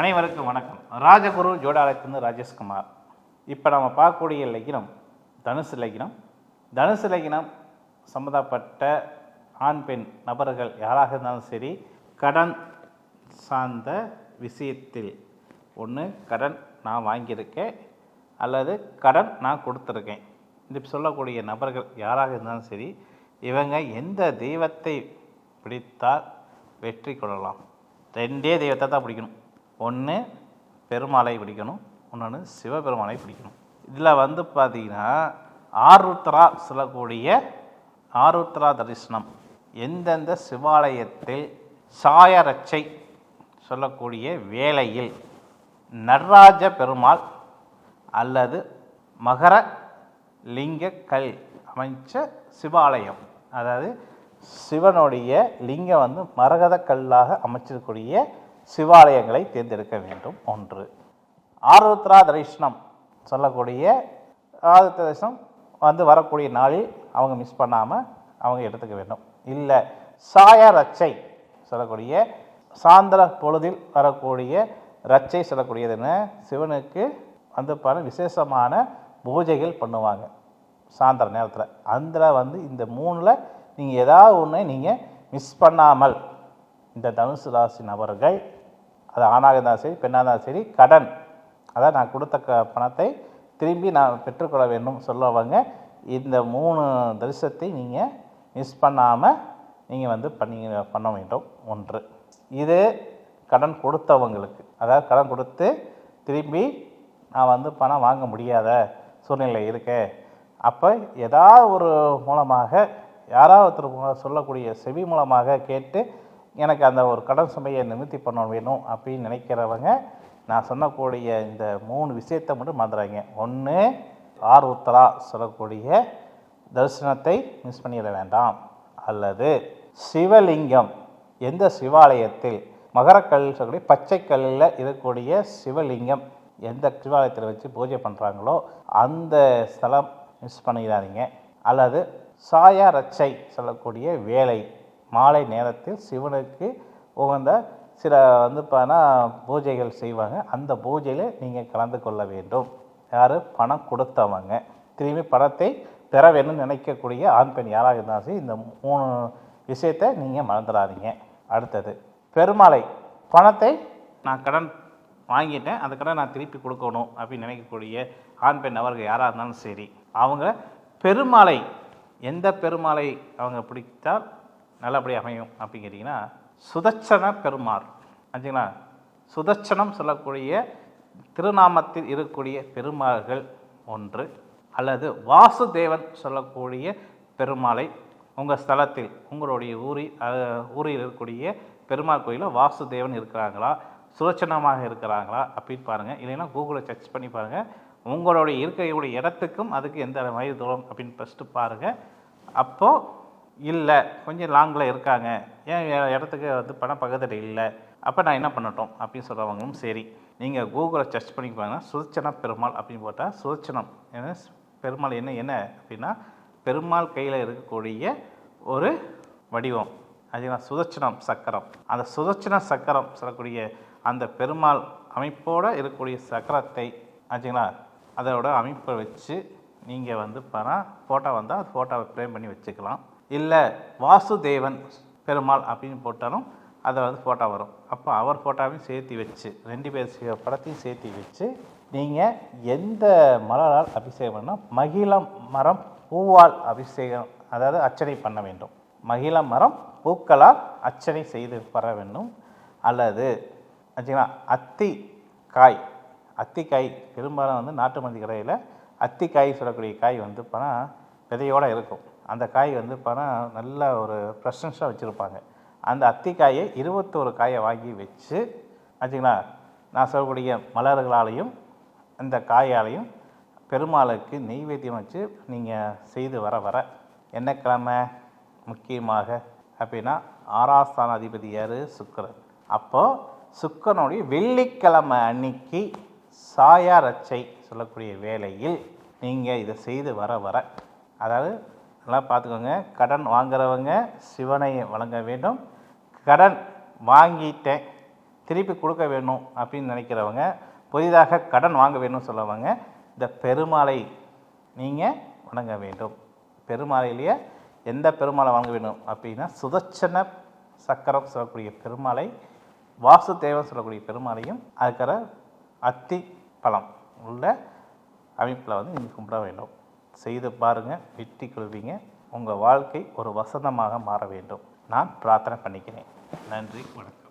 அனைவருக்கும் வணக்கம். ராஜகுரு ஜோடாலயத்திலிருந்து ராஜேஷ்குமார். இப்போ நம்ம பார்க்கக்கூடிய லக்கினம் தனுசு லக்கினம். தனுசு லக்கினம் சம்மந்தப்பட்ட ஆண் பெண் நபர்கள் யாராக இருந்தாலும் சரி கடன் சார்ந்த விஷயத்தில். ஒன்று கடன் நான் வாங்கியிருக்கேன் அல்லது கடன் நான் கொடுத்துருக்கேன். இது சொல்லக்கூடிய நபர்கள் யாராக இருந்தாலும் சரி இவங்க எந்த தெய்வத்தை பிடித்தால் வெற்றி கொள்ளலாம். ரெண்டே தெய்வத்தை தான் பிடிக்கணும். ஒன்று பெருமாளை பிடிக்கணும் இன்னொன்று சிவபெருமானை பிடிக்கணும். இதில் வந்து பார்த்தீங்கன்னா ஆருத்ரா சொல்லக்கூடிய ஆருத்ரா தரிசனம். எந்தெந்த சிவாலயத்தில் சாயரட்சை சொல்லக்கூடிய வேலையில் நடராஜ பெருமாள் அல்லது மகர லிங்க கல் அமைச்ச சிவாலயம் அதாவது சிவனுடைய லிங்கம் வந்து மரகத கல்லாக அமைச்சிருக்கக்கூடிய சிவாலயங்களை தேர்ந்தெடுக்க வேண்டும். ஒன்று. ஆருத்ரா தரிசனம் சொல்லக்கூடிய ஆருத்ரா தரிசனம் வந்து வரக்கூடிய நாளில் அவங்க மிஸ் பண்ணாமல் அவங்க எடுத்துக்க வேண்டும். இல்லை சாய ரச்சை சொல்லக்கூடிய சாயந்தர பொழுதில் வரக்கூடிய ரச்சை சொல்லக்கூடியதுன்னு சிவனுக்கு வந்து பல விசேஷமான பூஜைகள் பண்ணுவாங்க. சாயந்தர நேரத்தில். அதில் வந்து இந்த மூணில் நீங்கள் ஏதாவது ஒன்று நீங்கள் மிஸ் பண்ணாமல் இந்த தனுசு ராசி நபர்கள் அது ஆணாக இருந்தாலும் சரி பெண்ணாக இருந்தாலும் சரி கடன். அதாவது நான் கொடுத்த க பணத்தை திரும்பி நான் பெற்றுக்கொள்ள வேண்டும் சொல்லுவாங்க. இந்த மூணு தரிசனத்தை நீங்கள் மிஸ் பண்ணாமல் நீங்கள் வந்து பண்ணி பண்ண வேண்டும். ஒன்று. இது கடன் கொடுத்தவங்களுக்கு. அதாவது கடன் கொடுத்து திரும்பி நான் வந்து பணம் வாங்க முடியாத சூழ்நிலை இருக்கேன் அப்போ ஏதாவது ஒரு மூலமாக யாராவது ஒருத்தர் சொல்லக்கூடிய செவி மூலமாக கேட்டு எனக்கு அந்த ஒரு கடன் சுமையை நிவர்த்தி பண்ண வேணும் அப்படின்னு நினைக்கிறவங்க நான் சொன்னக்கூடிய இந்த மூணு விஷயத்தை மட்டும் மறந்துடுறாங்க ஒன்று ஆர்வத்தலா சொல்லக்கூடிய தரிசனத்தை மிஸ் பண்ணிட வேண்டாம். அல்லது சிவலிங்கம் எந்த சிவாலயத்தில் மகரக்கல் சொல்லக்கூடிய பச்சை கல்லில் இருக்கக்கூடிய சிவலிங்கம் எந்த சிவாலயத்தில் வச்சு பூஜை பண்ணுறாங்களோ அந்த ஸ்தலம் மிஸ் பண்ணிடாதீங்க. அல்லது சாயா ரச்சை சொல்லக்கூடிய வேலை மாலை நேரத்தில் சிவனுக்கு உகந்த சில வந்து பார்த்தா பூஜைகள் செய்வாங்க. அந்த பூஜையில் நீங்கள் கலந்து கொள்ள வேண்டும். யார்? பணம் கொடுத்தவங்க. திரும்பி பணத்தை பெற வேணும்னு நினைக்கக்கூடிய ஆண் பெண் யாராக இருந்தாலும் சரி இந்த மூணு விஷயத்தை நீங்கள் மறந்துடாதீங்க. அடுத்தது பெருமாளை பணத்தை நான் கடன் வாங்கிட்டேன். அந்த கடன் நான் திருப்பி கொடுக்கணும் அப்படின்னு நினைக்கக்கூடிய ஆண் பெண் அவர்கள் யாராக இருந்தாலும் சரி அவங்க பெருமாளை எந்த பெருமாளை அவங்க பிடித்தால் நல்லபடி அமையும் அப்படின்னு கேட்டிங்கன்னா பெருமார். பெருமாள் ஆச்சுங்களா சொல்லக்கூடிய திருநாமத்தில் இருக்கக்கூடிய பெருமாள்கள் ஒன்று அல்லது வாசுதேவன் சொல்லக்கூடிய பெருமாளை உங்கள் ஸ்தலத்தில் உங்களுடைய ஊரில் ஊரில் இருக்கக்கூடிய பெருமாள் கோயிலில் வாசுதேவன் இருக்கிறாங்களா? சுலட்சணமாக இருக்கிறாங்களா? அப்படின்னு பாருங்கள் இல்லைன்னா கூகுளில் சர்ச் பண்ணி பாருங்கள் உங்களுடைய இருக்கையுடைய இடத்துக்கும் அதுக்கு எந்த வயது தூரம் அப்படின்னு ஃபஸ்ட்டு பாருங்கள் அப்போது இல்லை கொஞ்சம் லாங்கில் இருக்காங்க. ஏன் இடத்துக்கு வந்து பணம் பக்கத்தில் இல்லை? அப்போ நான் என்ன பண்ணட்டும்? அப்படின்னு சொல்கிறவங்களும் சரி. நீங்கள் கூகுளை சர்ச் பண்ணி பாருங்கன்னா சுதச்சனா பெருமாள் அப்படின்னு போட்டால் சுதச்சனம் என்ன? பெருமாள் என்ன என்ன அப்படின்னா பெருமாள் கையில் இருக்கக்கூடிய ஒரு வடிவம். அது சுதச்சனம் சக்கரம். அந்த சுதச்சன சக்கரம் சொல்லக்கூடிய அந்த பெருமாள் அமைப்போடு இருக்கக்கூடிய சக்கரத்தை ஆச்சுங்களா? அதோட அமைப்பை வச்சு நீங்கள் வந்து பணம் ஃபோட்டோ வந்தால் அது ஃபோட்டோவை ஃப்ரேம் பண்ணி வச்சுக்கலாம். இல்லை வாசுதேவன் பெருமாள் அப்படின்னு போட்டாலும் அதை வந்து ஃபோட்டோ வரும். அப்போ அவர் ஃபோட்டோவையும் சேர்த்து வச்சு ரெண்டு பேர் படத்தையும் சேர்த்து வச்சு நீங்கள் எந்த மலரால் அபிஷேகம் பண்ணால் மகிழ மரம் பூவால் அபிஷேகம் அதாவது அர்ச்சனை பண்ண வேண்டும். மகிழ மரம் பூக்களால் அர்ச்சனை செய்து பெற வேண்டும். அல்லது ஆச்சுங்களா அத்தி காய் அத்திக்காய் பெரும்பாலும் வந்து நாட்டு மருந்து கடையில் அத்திக்காய் சொல்லக்கூடிய காய் வந்து பணா விதையோடு இருக்கும். அந்த காய் வந்து பணம் நல்ல ஒரு ஃப்ரெஷ்னஸாக வச்சுருப்பாங்க. அந்த அத்திக்காயை இருபத்தோரு காயை வாங்கி வச்சு ஆச்சுங்களா? நான் சொல்லக்கூடிய மலர்களாலையும் அந்த காயாலையும் பெருமாளுக்கு நெய்வேத்தியம் வச்சு நீங்கள் செய்து வர வர என்ன கிழமை முக்கியமாக அப்படின்னா ஆறாஸ்தான அதிபதி யார் சுக்கரன். அப்போது சுக்கிரனுடைய வெள்ளிக்கிழமை அன்னைக்கு சாயா ரச்சை சொல்லக்கூடிய வேலையில் நீங்கள் இதை செய்து வர வர அதாவது நல்லா பார்த்துக்கோங்க. கடன் வாங்குறவங்க சிவனை வழங்க வேண்டும். கடன் வாங்கிட்டேன். திருப்பி கொடுக்க வேணும் அப்படின்னு நினைக்கிறவங்க புதிதாக கடன் வாங்க வேணும்னு சொல்லுவாங்க இந்த பெருமாளை நீங்கள் வணங்க வேண்டும். பெருமாளையிலேயே எந்த பெருமாளை வாங்க வேணும் அப்படின்னா சுதட்சண சக்கரம் சொல்லக்கூடிய பெருமாளை வாசுதேவன் சொல்லக்கூடிய பெருமாளையும் அதுக்கிற அத்தி பழம் உள்ள அமைப்பில் வந்து நீங்கள் கும்பிட வேண்டும். செய்து பாருங்கள் வெற்றி கொள்வீங்க. உங்கள் வாழ்க்கை ஒரு வசந்தமாக மாற வேண்டும். நான் பிரார்த்தனை பண்ணிக்கிறேன். நன்றி வணக்கம்.